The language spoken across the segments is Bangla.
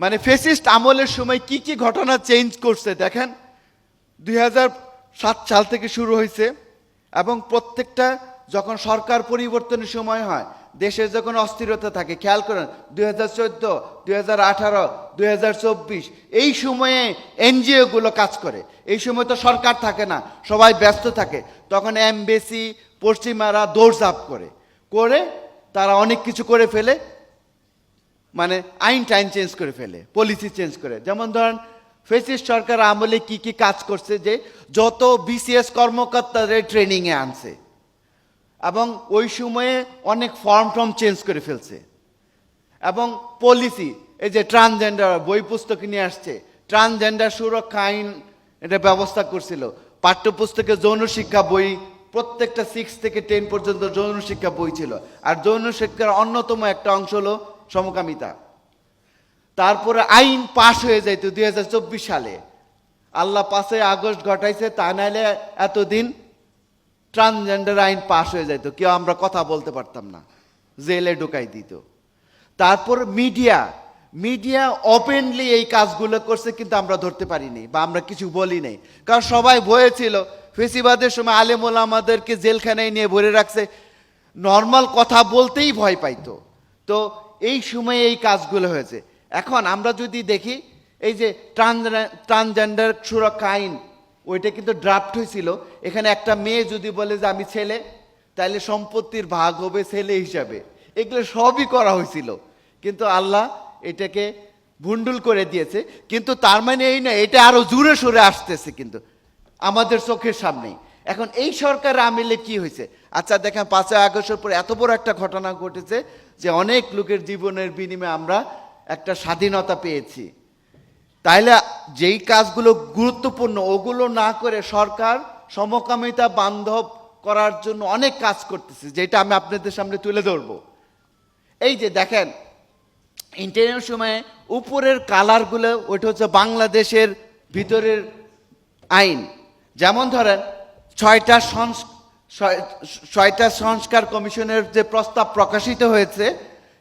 মানে ফেসিস্ট আমলের সময় কি কি ঘটনা চেঞ্জ করছে, দেখেন। দুই সাল থেকে শুরু হয়েছে এবং প্রত্যেকটা যখন সরকার পরিবর্তনের সময় হয় দেশে যখন অস্থিরতা থাকে, খেয়াল করেন, দুই হাজার চোদ্দ, দুই হাজার আঠারো, দুই হাজার চব্বিশ, এই সময়ে এনজিওগুলো কাজ করে। এই সময় তো সরকার থাকে না, সবাই ব্যস্ত থাকে। তখন এমবেসি, পশ্চিমারা দৌড়ঝাঁপ করে। করে তারা অনেক কিছু করে ফেলে মানে আইন টাইন চেঞ্জ করে ফেলে পলিসি চেঞ্জ করে। যেমন ধরেন, ফেসিস্ট সরকার আমলে কি কি কাজ করছে যে, যত বিসিএস কর্মকর্তাদের ট্রেনিংয়ে আনছে, এবং ওই সময়ে অনেক ফর্ম টর্ম চেঞ্জ করে ফেলছে, এবং পলিসি এই যে ট্রান্সজেন্ডার বই পুস্তক নিয়ে আসছে ট্রান্সজেন্ডার সুরক্ষা আইন এটা ব্যবস্থা করছিল। পাঠ্যপুস্তকে যৌন শিক্ষা বই, প্রত্যেকটা সিক্স থেকে টেন পর্যন্ত যৌন শিক্ষা বই ছিল। আর যৌন শিক্ষার অন্যতম একটা অংশ হলো সমকামিতা। তারপরে আইন পাশ হয়ে যাইতো দুই সালে। আল্লাহ পাশে আগস্ট ঘটাইছে, তা নাহলে এতদিন ট্রান্সজেন্ডার আইন পাশ হয়ে যাইতো কেউ আমরা কথা বলতে পারতাম না, জেলে ঢুকাই দিত। তারপর মিডিয়া মিডিয়া ওপেনলি এই কাজগুলো করছে কিন্তু আমরা ধরতে পারিনি বা আমরা কিছু বলি নাই। কারণ সবাই ভয়ে ছিল, ফেসিবাদের সময় আলেমুল আমাদেরকে জেলখানায় নিয়ে ভরে রাখছে, নর্মাল কথা বলতেই ভয় পাইতো। তো এই সময়ে এই কাজগুলো হয়েছে। এখন আমরা যদি দেখি, এই যে ট্রান্সজেন্ডার সুরক্ষা আইন, ওইটা কিন্তু ড্রাফট হয়েছিল। এখানে একটা মেয়ে যদি বলে যে আমি ছেলে তাহলে সম্পত্তির ভাগ হবে ছেলে হিসাবে। এগুলো সবই করা হয়েছিল। কিন্তু আল্লাহ এটাকে ভুন্ডুল করে দিয়েছে। কিন্তু তার মানে এই না এটা আরও জোরে সরে আসতেছে কিন্তু। আমাদের চোখের সামনেই। এখন এই সরকার আমিলে কি হয়েছে? আচ্ছা দেখেন পাঁচই আগস্টের পর এত বড় একটা ঘটনা ঘটেছে যে অনেক লোকের জীবনের বিনিময়ে আমরা একটা স্বাধীনতা পেয়েছি। তাইলে যেই কাজগুলো গুরুত্বপূর্ণ, ওগুলো না করে সরকার সমকামিতা বান্ধব করার জন্য অনেক কাজ করতেছে, যেটা আমি আপনাদের সামনে তুলে ধরবো। এই যে দেখেন ইন্টারনেট সময়ে উপরের কালারগুলো ওইটা হচ্ছে বাংলাদেশের ভিতরের আইন। যেমন ধরেন, ছয়টা সংস- ছয়- ছয়টা সংস্কার কমিশনের যে প্রস্তাব প্রকাশিত হয়েছে,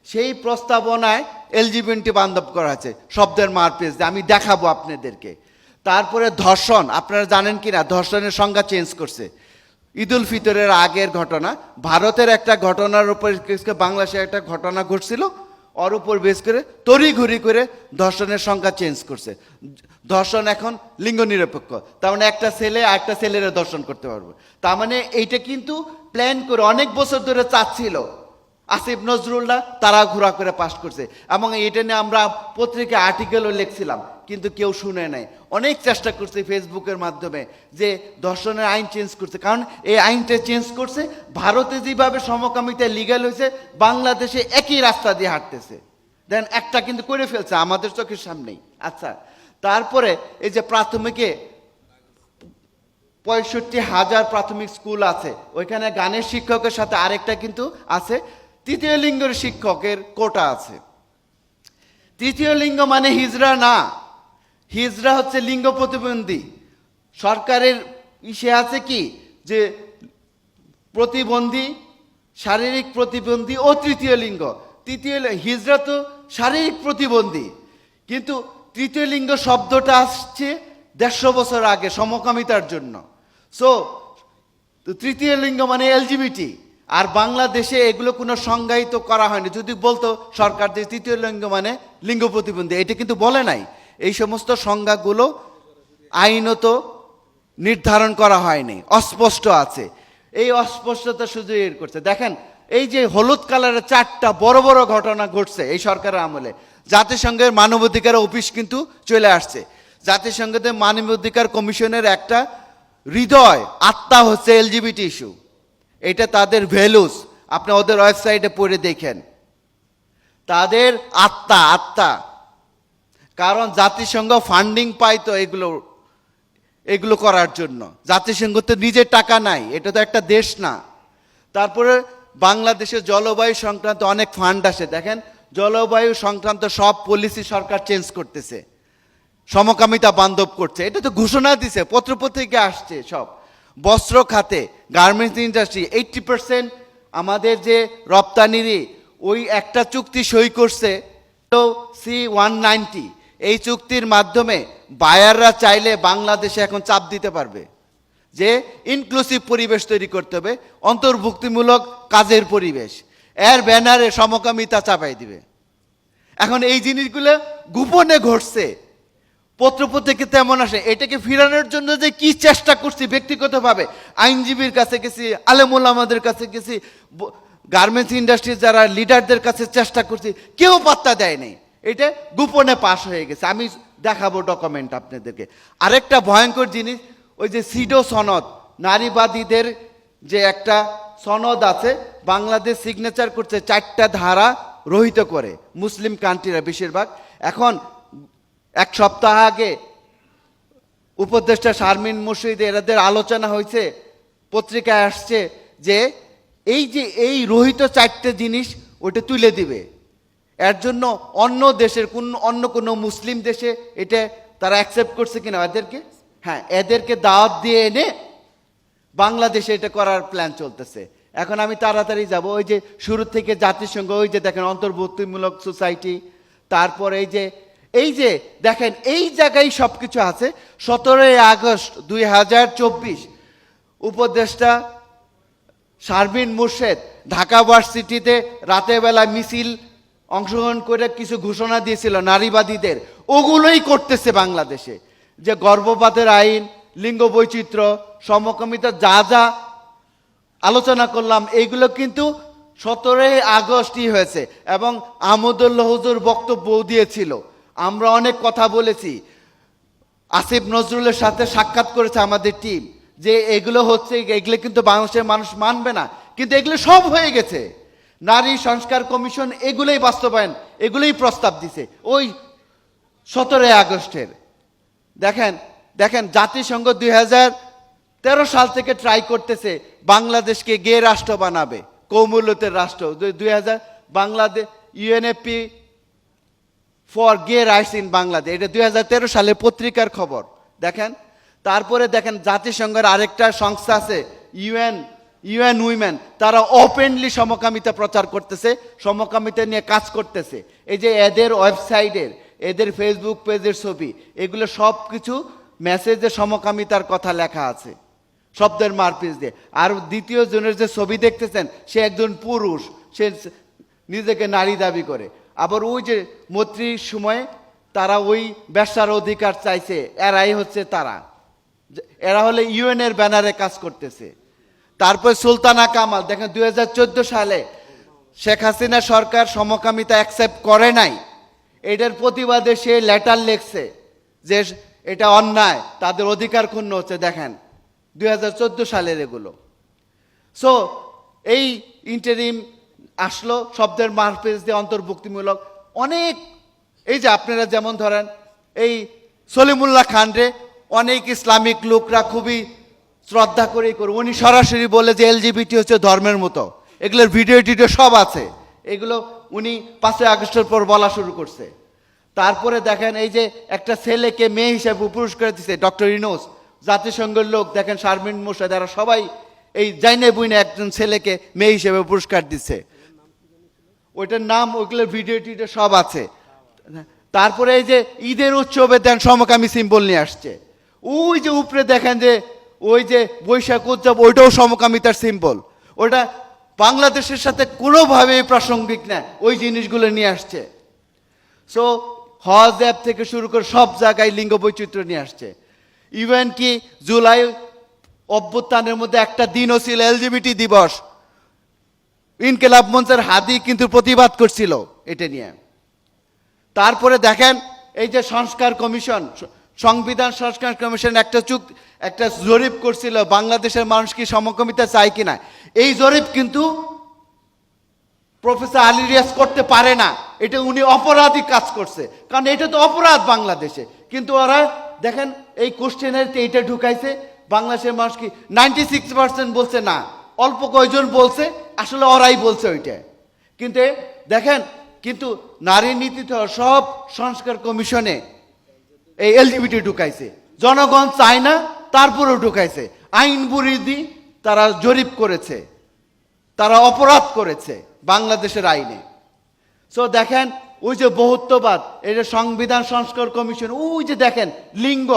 সেই প্রস্তাবনায় এলজিবিএনটি বান্ধব করা আছে, শব্দের মারপেজ দিয়ে আমি দেখাবো আপনাদেরকে। তারপরে ধর্ষণ, আপনারা জানেন কি না ধর্ষণের সংজ্ঞা চেঞ্জ করছে। ঈদুল ফিতরের আগের ঘটনা, ভারতের একটা ঘটনার উপর বাংলাদেশে একটা ঘটনা ঘটছিল, ওর উপর বেশ করে তড়ি ঘুরি করে ধর্ষণের সংখ্যা চেঞ্জ করছে। ধর্ষণ এখন লিঙ্গ নিরপেক্ষ। তার মানে একটা ছেলে একটা ছেলেরা ধর্ষণ করতে পারবে। তার মানে এইটা কিন্তু প্ল্যান করে অনেক বছর ধরে চাচ্ছিল। আসিফ নজরুল্লাহ তারা ঘোরা করে পাশ করছে। এবং এটা নিয়ে আমরা পত্রিকা আর্টিকেলও লিখছিলাম, কিন্তু কেউ শুনে নাই। অনেক চেষ্টা করছে ফেসবুকের মাধ্যমে যে ধর্ষণের আইন চেঞ্জ করছে কারণ এই আইনটা চেঞ্জ করছে, ভারতে যেভাবে সমকামিতা লিগ্যাল হয়েছে, বাংলাদেশে একই রাস্তা দিয়ে হাঁটতেছে। দেন একটা কিন্তু করে ফেলছে, আমাদের চোখের সামনেই। আচ্ছা তারপরে এই যে প্রাথমিকে পঁয়ষট্টি হাজার প্রাথমিক স্কুল আছে, ওইখানে গানের শিক্ষকের সাথে আরেকটা কিন্তু আছে, তৃতীয় লিঙ্গের শিক্ষকের কোটা আছে। তৃতীয় লিঙ্গ মানে হিজড়া না, হিজরা হচ্ছে লিঙ্গ প্রতিবন্ধী। সরকারের ইসে আছে কি যে প্রতিবন্ধী, শারীরিক প্রতিবন্ধী ও তৃতীয় লিঙ্গ। তৃতীয় হিজড়া তো শারীরিক প্রতিবন্ধী, কিন্তু তৃতীয় লিঙ্গ শব্দটা আসছে দেড়শো বছর আগে সমকামিতার জন্য। সো তৃতীয় লিঙ্গ মানে এলজিবিটি আর বাংলাদেশে এগুলো কোনো সংজ্ঞায়িত করা হয়নি। যদি বলতো সরকার যে তৃতীয় লিঙ্গ মানে লিঙ্গ প্রতিবন্ধী, এটা কিন্তু বলে নাই। এই সমস্ত সংজ্ঞাগুলো আইনত নির্ধারণ করা হয়নি। অস্পষ্ট আছে। এই অস্পষ্টতা শুধু এর করছে। দেখেন, এই যে হলুদ কালারের চারটা বড় বড় ঘটনা ঘটছে এই সরকারের আমলে। জাতিসংঘের মানবাধিকার অফিস কিন্তু চলে আসছে। জাতিসংঘের মানবাধিকার কমিশনের একটা হৃদয়, আত্মা হচ্ছে এলজিবিটি ইস্যু। এটা তাদের ভ্যালুস। আপনি ওদের ওয়েবসাইটে পড়ে দেখেন। তাদের আত্মা আত্মা। কারণ জাতিসংঘ ফান্ডিং পায় তো এগুলো এগুলো করার জন্য। জাতিসংঘ তো নিজের টাকা নাই, এটা তো একটা দেশ না। তারপরে বাংলাদেশের জলবায়ু সংক্রান্ত অনেক ফান্ড আসে। দেখেন জলবায়ু সংক্রান্ত সব পলিসি সরকার চেঞ্জ করতেছে। সমকামিতা বান্ধব করছে। এটা তো ঘোষণা দিছে, পত্রপত্রিকা আসছে সব। বস্ত্র খাতে গার্মেন্টস ইন্ডাস্ট্রি এইটটি পার্সেন্ট আমাদের যে রপ্তানিরই ওই একটা চুক্তি সই করছে, তো সি ওয়ান নাইনটি এই চুক্তির মাধ্যমে বায়াররা চাইলে বাংলাদেশে এখন চাপ দিতে পারবে। যে ইনক্লুসিভ পরিবেশ তৈরি করতে হবে, অন্তর্ভুক্তিমূলক কাজের পরিবেশ। এর ব্যানারে সমকামিতা চাপাই দিবে। এখন এই জিনিসগুলো গোপনে ঘটছে। পত্রপত্রিকে তেমন আসে। এটাকে ফিরানোর জন্য যে কি চেষ্টা করছি ব্যক্তিগতভাবে, আইনজীবীর কাছে গেছি, আলেমুল আমাদের কাছে গেছি গার্মেন্টস ইন্ডাস্ট্রির যারা লিডারদের কাছে চেষ্টা করছি, কেউ পাত্তা দেয়নি। এটা গোপনে পাশ হয়ে গেছে। আমি দেখাবো ডকুমেন্ট আপনাদেরকে। আরেকটা ভয়ঙ্কর জিনিস, ওই যে সিডো সনদ, নারীবাদীদের যে একটা সনদ আছে, বাংলাদেশ সিগনেচার করছে, চারটা ধারা রহিত করে, মুসলিম কান্ট্রিরা বেশিরভাগ। এখন এক সপ্তাহ আগে উপদেষ্টা শারমিন মুর্শিদ এরাদের আলোচনা হয়েছে, পত্রিকায় আসছে যে এই যে এই রহিত চারটে জিনিস ওটা তুলে দিবে। এর জন্য অন্য দেশের কোন অন্য কোনো মুসলিম দেশে এটা তারা অ্যাকসেপ্ট করছে কিনা এদেরকে? হ্যাঁ এদেরকে দাওয়াত দিয়ে এনে বাংলাদেশে এটা করার প্ল্যান চলতেছে। এখন আমি তাড়াতাড়ি যাব, ওই যে শুরু থেকে জাতিসংঘ, ওই যে দেখেন অন্তর্ভুক্তিমূলক সোসাইটি তারপর এই যে এই যে দেখেন, এই জায়গায় সব কিছু আছে। সতেরোই আগস্ট দুই হাজার চব্বিশ, উপদেষ্টা শারবিন মুর্শেদ ঢাকা ভার্সিটিতে রাতের বেলা মিছিল অংশগ্রহণ করে কিছু ঘোষণা দিয়েছিল নারীবাদীদের। ওগুলোই করতেছে বাংলাদেশে। যে গর্ভপাতের আইন লিঙ্গ বৈচিত্র্য, সমকামিতা যা যা আলোচনা করলাম, এইগুলো কিন্তু সতেরোই আগস্টই হয়েছে এবং আমদুল্লাহ হুজুর বক্তব্য দিয়েছিল। আমরা অনেক কথা বলেছি। আসিফ নজরুলের সাথে সাক্ষাৎ করেছে আমাদের টিম যে এগুলো হচ্ছে, এগুলো কিন্তু বাংলাদেশের মানুষ মানবে না। কিন্তু এগুলো সব হয়ে গেছে। নারী সংস্কার কমিশন এগুলোই বাস্তবায়ন, এগুলোই প্রস্তাব দিছে ওই সতেরোই আগস্টের। দেখেন দেখেন, জাতিসংঘ দুই হাজার তেরো সাল থেকে ট্রাই করতেছে, বাংলাদেশকে গে রাষ্ট্র বানাবে কৌমূল্যতের রাষ্ট্র। দুই হাজার Bangladesh UNAP for gay rights in Bangladesh এটা দুই হাজার তেরো সালে পত্রিকার খবর। দেখেন, তারপরে দেখেন, জাতিসংঘের আরেকটা সংস্থা আছে ইউএন ইউএন উইমেন তারা ওপেনলি সমকামিতা প্রচার করতেছে, সমকামিতা নিয়ে কাজ করতেছে। এই যে এদের ওয়েবসাইটের এদের ফেসবুক পেজের ছবি, এগুলো সব কিছু মেসেজে সমকামিতার কথা লেখা আছে। শব্দের মারপিস দিয়ে। আর দ্বিতীয় জনের যে ছবি দেখতেছেন, সে একজন পুরুষ। সে নিজেকে নারী দাবি করে। আবার ওই যে মৈত্রীর সময়, তারা ওই ব্যবসার অধিকার চাইছে। এরাই হচ্ছে তারা। এরা হলে ইউএনের ব্যানারে কাজ করতেছে। তারপর সুলতানা কামাল, দেখেন দু হাজার চোদ্দ সালে শেখ হাসিনা সরকার সমকামিতা অ্যাকসেপ্ট করে নাই। এটার প্রতিবাদে সে লেটার লেখছে যে এটা অন্যায়, তাদের অধিকার ক্ষুণ্ণ হচ্ছে, দেখেন দু হাজার চোদ্দ সালের এগুলো। সো এই ইন্টারিম আসলো, শব্দের মারপেজ দিয়ে অন্তর্ভুক্তিমূলক। অনেক, এই যে আপনারা যেমন ধরেন, এই সলিমুল্লাহ খান রে অনেক ইসলামিক লোকরা খুবই শ্রদ্ধা করেই করে, উনি সরাসরি বলে যে এলজিবিটি হচ্ছে ধর্মের মতো। এগুলোর ভিডিও টিডিও সব আছে। এগুলো উনি পাঁচই আগস্টের পর বলা শুরু করছে। তারপরে দেখেন এই যে একটা ছেলেকে মেয়ে হিসেবে পুরস্কার দিচ্ছে ডক্টর ইনোস, জাতিসংঘের লোক। দেখেন শারমিন মোর্শেদ, এরা সবাই এই জাইনে বুইনে একজন ছেলেকে মেয়ে হিসেবে পুরস্কার দিচ্ছে ওইটার নাম, ওইগুলোর ভিডিও টিডিও সব আছে। তারপরে এই যে ঈদের উৎসবে দেন সমকামী সিম্বল নিয়ে আসছে। ওই যে উপরে দেখেন যে, ওই যে বৈশাখ উৎসব ওইটাও সমকামিতার সিম্বল। ওটা বাংলাদেশের সাথে কোনোভাবেই প্রাসঙ্গিক না, ওই জিনিসগুলো নিয়ে আসছে। সো হজ অ্যাপ থেকে শুরু করে সব জায়গায় লিঙ্গ বৈচিত্র্য নিয়ে আসছে। ইভেন কি জুলাই অভ্যুত্থানের মধ্যে একটা দিনও ছিল এলজিবিটি দিবস। ইনকেলাব মঞ্চের হাদি কিন্তু প্রতিবাদ করছিল এটা নিয়ে। তারপরে দেখেন এই যে সংস্কার কমিশন, সংবিধান সংস্কার কমিশন একটা চুক, একটা জরিপ করছিল বাংলাদেশের মানুষ কি সমকমিতা চায় কিনা এই জরিপ কিন্তু প্রফেসর আলিরিয়াস করতে পারে না। এটা উনি অপরাধী কাজ করছে। কারণ এটা তো অপরাধ বাংলাদেশে। কিন্তু ওরা, দেখেন, এই কোশ্চেনের এইটা ঢুকাইছে, বাংলাদেশের মানুষ কি নাইনটি সিক্স পার্সেন্ট বলছে না? অল্প কয়জন বলছে? আসলে ওরাই বলছে ওইটা। কিন্তু, দেখেন, কিন্তু নারী নীতিতে সব সংস্কার কমিশনে এই এলজিবিটি ঢুকাইছে। জনগণ চায় না, তারপরেও ঢুকাইছে। আইন বুড়িদি তারা জরিপ করেছে। তারা অপরাধ করেছে বাংলাদেশের আইনে। সো দেখেন, ওই যে বহুত্ববাদ যে সংবিধান সংস্কার কমিশন, ওই যে দেখেন, লিঙ্গ।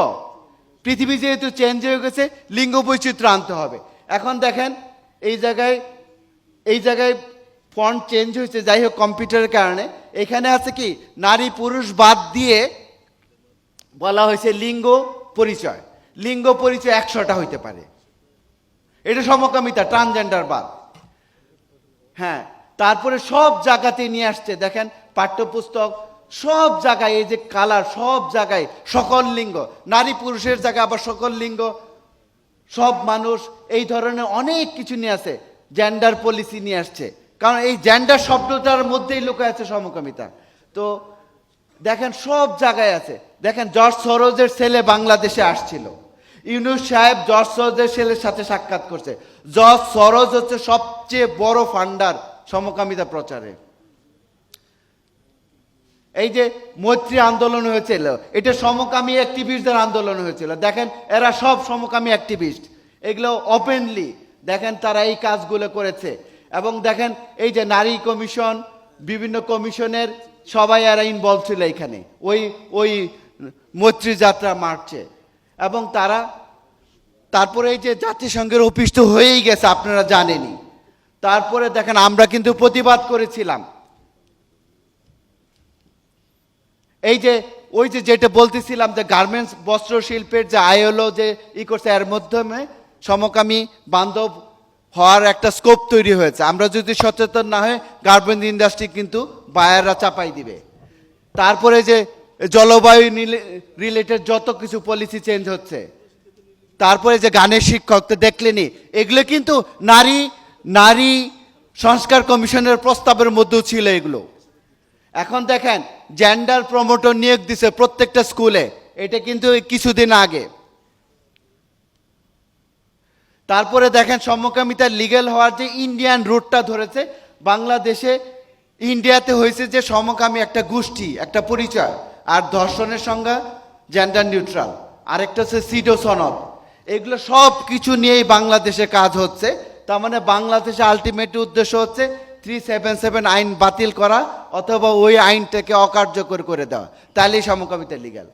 পৃথিবী যেহেতু চেঞ্জ হয়ে গেছে, লিঙ্গ বৈচিত্র্য আনতে হবে। এখন দেখেন, এই জায়গায় এই জায়গায় ফন্ট চেঞ্জ হয়েছে, যাই হোক কম্পিউটারের কারণে। এখানে আছে কি, নারী পুরুষ বাদ দিয়ে বলা হয়েছে লিঙ্গ পরিচয়। লিঙ্গ পরিচয় একশোটা হইতে পারে। এটা সমকামিতা ট্রান্সজেন্ডার বাদ। হ্যাঁ তারপরে সব জায়গাতে নিয়ে আসছে। দেখেন পাঠ্যপুস্তক, সব জায়গায় এই যে কালার, সব জায়গায় সকল লিঙ্গ। নারী পুরুষের জায়গায় আবার সকল লিঙ্গ। সব মানুষ এই ধরনের অনেক কিছু নিয়ে আসে জেন্ডার পলিসি নিয়ে আসছে। কারণ এই জেন্ডার শব্দটার মধ্যেই লোকে আছে সমকামিতা। তো দেখেন সব জায়গায় আছে। দেখেন জর্জ সরোজের ছেলে বাংলাদেশে আসছিল। ইউনুস সাহেব জর্জ সরোজের ছেলের সাথে সাক্ষাৎ করছে। জর্জ সরোজ হচ্ছে সবচেয়ে বড় ফান্ডার সমকামিতা প্রচারে। এই যে মৈত্রী আন্দোলন হয়েছিল, এটা সমকামী অ্যাক্টিভিস্টদের আন্দোলন হয়েছিল। দেখেন, এরা সব সমকামী অ্যাক্টিভিস্ট এগুলো ওপেনলি দেখেন, তারা এই কাজগুলো করেছে। এবং দেখেন, এই যে নারী কমিশন, বিভিন্ন কমিশনের সবাই এরা ইনভলভ ছিল এখানে। ওই ওই মৈত্রী যাত্রা মার্চে এবং তারা, তারপরে এই যে জাতিসংঘের তো হয়েই গেছে, আপনারা জানেনই। তারপরে দেখেন, আমরা কিন্তু প্রতিবাদ করেছিলাম। এই যে, ওই যে যেটা বলতেছিলাম যে গার্মেন্টস বস্ত্র শিল্পের যে আইএলও যে ই করছে, এর মাধ্যমে সমকামী বান্ধব হওয়ার একটা স্কোপ তৈরি হয়েছে। আমরা যদি সচেতন না হয়ে গার্মেন্ট ইন্ডাস্ট্রি কিন্তু বায়াররা চাপাই দিবে। তারপরে যে জলবায়ু রিলেটেড যত কিছু পলিসি চেঞ্জ হচ্ছে, তারপরে যে গানের শিক্ষক তো দেখলেনি এগুলো কিন্তু নারী নারী সংস্কার কমিশনের প্রস্তাবের মধ্যেও ছিল এগুলো। এখন দেখেন জেন্ডার প্রমোটর নিয়োগ দিছে প্রত্যেকটা স্কুলে এটা কিন্তু কিছুদিন আগে। তারপরে দেখেন সমকামিতা লিগ্যাল হওয়ার যে ইন্ডিয়ান রুটটা ধরেছে, বাংলাদেশে ইন্ডিয়াতে হয়েছে যে সমকামী একটা গোষ্ঠী, একটা পরিচয়। আর ধর্ষণের সংজ্ঞা জেন্ডার নিউট্রাল আরেকটা হচ্ছে সিডো সনদ এগুলো সব কিছু নিয়েই বাংলাদেশে কাজ হচ্ছে। তার মানে বাংলাদেশে আলটিমেট উদ্দেশ্য হচ্ছে থ্রি সেভেন সেভেন আইন বাতিল করা অথবা ওই আইনটাকে অকার্যকর করে দেওয়া। তাহলেই সমকামিতা লিগ্যাল